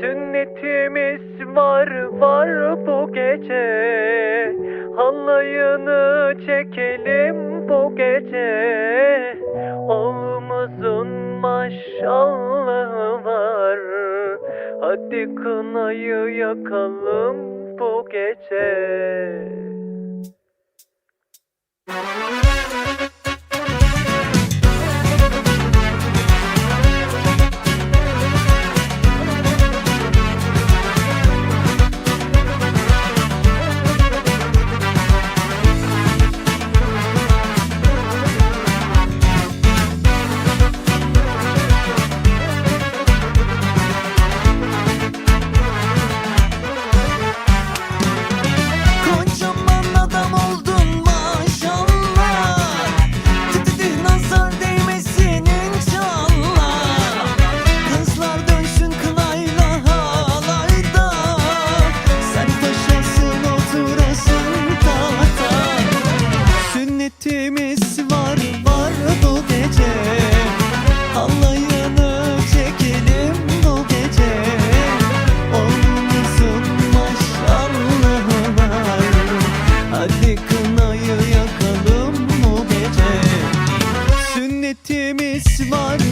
Sünnetimiz var var bu gece. Halayını çekelim bu gece. Oğlumuzun maşallahı var. Hadi kınayı yakalım bu gece Neyimiz var.